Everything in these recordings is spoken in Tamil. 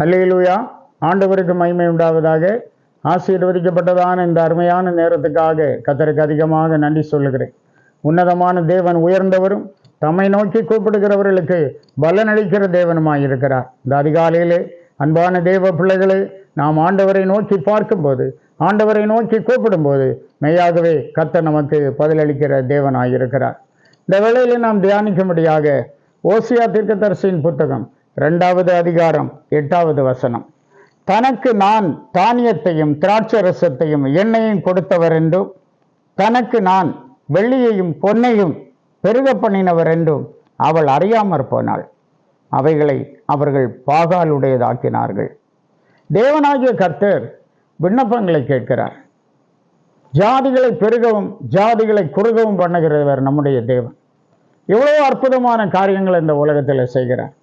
ஹல்லேலூயா. ஆண்டவருக்கு மகிமை உண்டாவதாக ஆசீர்வதிக்கப்பட்டதான இந்த அருமையான நேரத்துக்காக கத்தருக்கு அதிகமாக நன்றி சொல்லுகிறேன். உன்னதமான தேவன் உயர்ந்தவரும் தம்மை நோக்கி கூப்பிடுகிறவர்களுக்கு பலனளிக்கிற தேவனுமாய் இருக்கிறார் இந்த அதிகாலையிலே அன்பான தேவ பிள்ளைகளே நாம் ஆண்டவரை நோக்கி பார்க்கும்போது ஆண்டவரை நோக்கி கூப்பிடும்போது மெய்யாகவே கத்த நமக்கு பதிலளிக்கிற தேவனாயிருக்கிறார். இந்த வேளையில் நாம் தியானிக்கும்படியாக ஓசியா தீர்க்கதரிசியின் புத்தகம் ரெண்டாவது அதிகாரம் எட்டாவது வசனம். தனக்கு நான் தானியத்தையும் திராட்சரசத்தையும் எண்ணெயும் கொடுத்தவர் என்றும் தனக்கு நான் வெள்ளியையும் பொன்னையும் பெருக பண்ணினவர் என்றும் அவள் அறியாமற் போனாள். அவைகளை அவர்கள் பாகாலுடையதாக்கினார்கள். தேவனாகிய கர்த்தர் விண்ணப்பங்களை கேட்கிறார். ஜாதிகளை பெருகவும் ஜாதிகளை குறுகவும் பண்ணுகிறவர் நம்முடைய தேவன். இவ்வளோ அற்புதமான காரியங்கள் இந்த உலகத்தில் செய்கிறார்.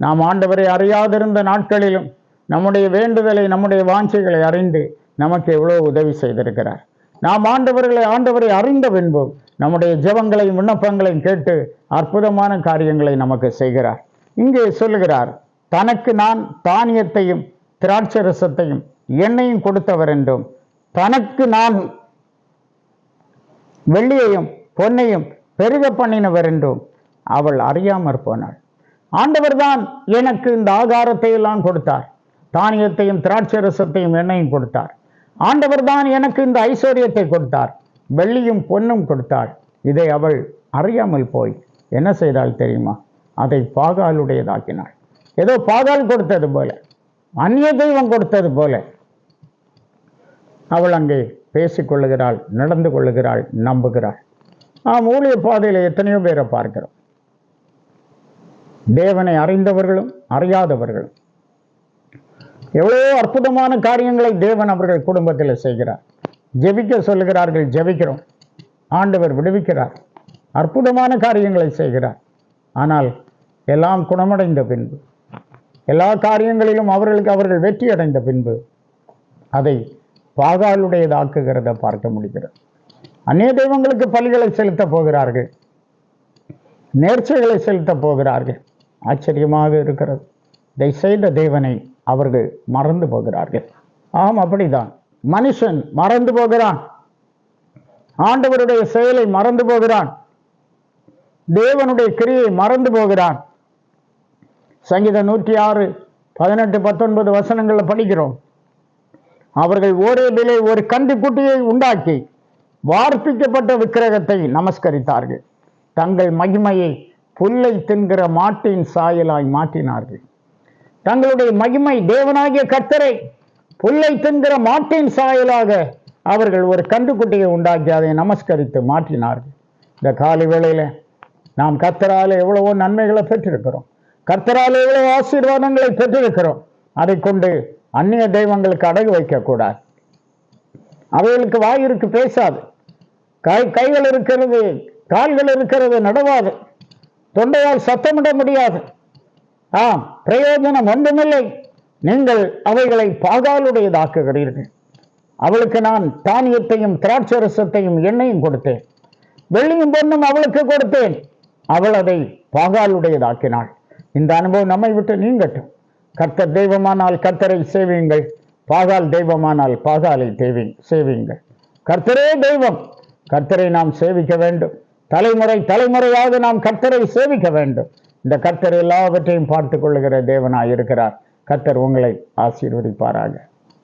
நாம் ஆண்டவரை அறியாதிருந்த நாட்களிலும் நம்முடைய வேண்டுதலை நம்முடைய வாஞ்சைகளை அறிந்து நமக்கு எவ்வளோ உதவி செய்திருக்கிறார். நாம் ஆண்டவர்களை ஆண்டவரை அறிந்த பின்பும் நம்முடைய ஜெபங்களையும் விண்ணப்பங்களையும் கேட்டு அற்புதமான காரியங்களை நமக்கு செய்கிறார். இங்கே சொல்லுகிறார் தனக்கு நான் தானியத்தையும் திராட்சரசத்தையும் எண்ணெயும் கொடுத்தவர் என்றும் தனக்கு நான் வெள்ளியையும் பொன்னையும் பெருக பண்ணினவர் என்றும் அவள் அறியாமற் போனாள். ஆண்டவர்தான் எனக்கு இந்த ஆகாரத்தை எல்லாம் கொடுத்தார். தானியத்தையும் திராட்சரசத்தையும் எண்ணெயும் கொடுத்தார். ஆண்டவர்தான் எனக்கு இந்த ஐஸ்வர்யத்தை கொடுத்தார். வெள்ளியும் பொன்னும் கொடுத்தாள். இதை அவள் அறியாமல் போய் என்ன செய்தாள் தெரியுமா? அதை பாகாலுடையதாக்கினாள். ஏதோ பாகால் கொடுத்தது போல அந்நிய தெய்வம் கொடுத்தது போல. அவள் அங்கே பேசிக்கொள்ளுகிறாள் நடந்து கொள்ளுகிறாள் நம்புகிறாள். நாம் ஊழிய பாதையில் எத்தனையோ பேரை பார்க்கிறோம். தேவனை அறிந்தவர்களும் அறியாதவர்களும் எவ்வளோ அற்புதமான காரியங்களை தேவன் அவர்கள் குடும்பத்தில் செய்கிறார். ஜெபிக்க சொல்லுகிறார்கள் ஜெபிக்கிறோம். ஆண்டவர் விடுவிக்கிறார். அற்புதமான காரியங்களை செய்கிறார். ஆனால் எல்லாம் குணமடைந்த பின்பு எல்லா காரியங்களிலும் அவர்களுக்கு அவர்கள் வெற்றி அடைந்த பின்பு அதை பாகாலுடையதாக்குகிறத பார்க்க முடிகிறது. அந்நிய தெய்வங்களுக்கு பலிகளை செலுத்தப் போகிறார்கள் நேர்ச்சைகளை செலுத்தப் போகிறார்கள். ஆச்சரியமாக இருக்கிறது. இதை செய்த தேவனை அவர்கள் மறந்து போகிறார்கள். ஆம் அப்படிதான். மனுஷன் மறந்து போகிறான். ஆண்டவருடைய செயலை மறந்து போகிறான். தேவனுடைய கிரியை மறந்து போகிறான். சங்கீதம் நூற்றி ஆறு பதினெட்டு பத்தொன்பது வசனங்களில் படிக்கிறோம். அவர்கள் ஒரே விலை ஒரு கன்றுக்குட்டியை உண்டாக்கி வார்ப்பிக்கப்பட்ட விக்கிரகத்தை நமஸ்கரித்தார்கள். தங்கள் மகிமையை புல்லை தின்கிற மாட்டின் சாயலாய் மாட்டினார்கள் தங்களுடைய மகிமை தேவனாகிய கர்த்தரை புல்லை தின்கிற மாட்டின் சாயலாக அவர்கள் ஒரு கன்றுக்குட்டியை உண்டாக்கி அதை நமஸ்கரித்து மாற்றினார்கள். இந்த காலை வேளையில் நாம் கர்த்தரால் எவ்வளவோ நன்மைகளை பெற்றிருக்கிறோம். கர்த்தரால் எவ்வளவு ஆசீர்வாதங்களை பெற்றிருக்கிறோம். அதை கொண்டு அந்நிய தெய்வங்களுக்கு அடகு வைக்கக்கூடாது. அவைகளுக்கு வாயிருக்கு பேசாது. கை கைகள் இருக்கிறது கால்கள் இருக்கிறது நடவாது. தொண்டையால் சத்தமிட முடியாது. ஆம் பிரயோஜனம் ஒன்றுமில்லை. நீங்கள் அவைகளை பாகாலுடையதாக்குகிறீர்கள். அவளுக்கு நான் தானியத்தையும் திராட்சரசத்தையும் எண்ணெயும் கொடுத்தேன். வெள்ளியும் பொண்ணும் அவளுக்கு கொடுத்தேன். அவள் அதை பாகாலுடையதாக்கினாள். இந்த அனுபவம் நம்மை விட்டு நீங்கட்டும். கர்த்தர் தெய்வமானால் கர்த்தரை சேவியுங்கள். பாகால் தெய்வமானால் பாகாலை தேவி சேவியுங்கள். கர்த்தரே தெய்வம். கர்த்தரை நாம் சேவிக்க வேண்டும். தலைமுறை தலைமுறையாவது நாம் கர்த்தரை சேவிக்க வேண்டும். இந்த கர்த்தர் எல்லாவற்றையும் பார்த்து கொள்ளுகிற தேவனாக இருக்கிறார். கர்த்தர் உங்களை ஆசீர்வதிப்பாராக.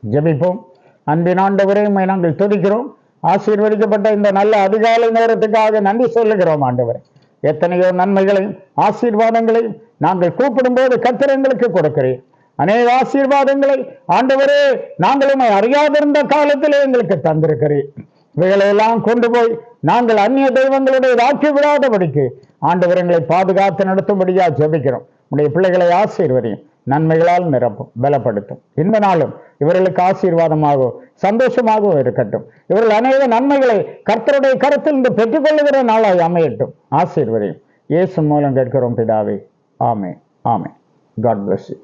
ஜபிப்போம். அன்பின் ஆண்டவரே உம்மை நாங்கள் துதிக்கிறோம். ஆசீர்வதிக்கப்பட்ட இந்த நல்ல அதிகாலை நேரத்துக்காக நன்றி சொல்லுகிறோம் ஆண்டவரே. எத்தனையோ நன்மைகளையும் ஆசீர்வாதங்களையும் நாங்கள் கூப்பிடும்போது கர்த்தர் எங்களுக்கு கொடுக்கிறேன் அநேக ஆசீர்வாதங்களை ஆண்டவரே நாங்கள் அறியாதிருந்த காலத்திலே எங்களுக்கு தந்திருக்கிறேன் இவைகளையெல்லாம் கொண்டு போய் நாங்கள் அந்நிய தெய்வங்களுடைய ராட்சி விடாதபடிக்கு ஆண்டவர் எங்களை பாதுகாத்து நடத்தும்படியா ஜெபிக்கிறோம். உடைய பிள்ளைகளை ஆசீர்வதியும் நன்மைகளால் நிரப்பும் பலப்படுத்தும். இந்த நாளும் இவர்களுக்கு ஆசீர்வாதமாகவும் சந்தோஷமாகவும் இருக்கட்டும். இவர்கள் அநேக நன்மைகளை கர்த்தருடைய கருத்தில் இருந்து பெற்றுக்கொள்ளுகிற நாளாய் அமையட்டும். ஆசீர்வதியும். இயேசு மூலம் கேட்கிறோம் பிதாவே. ஆமே ஆமே காட் பிளஸ் யூ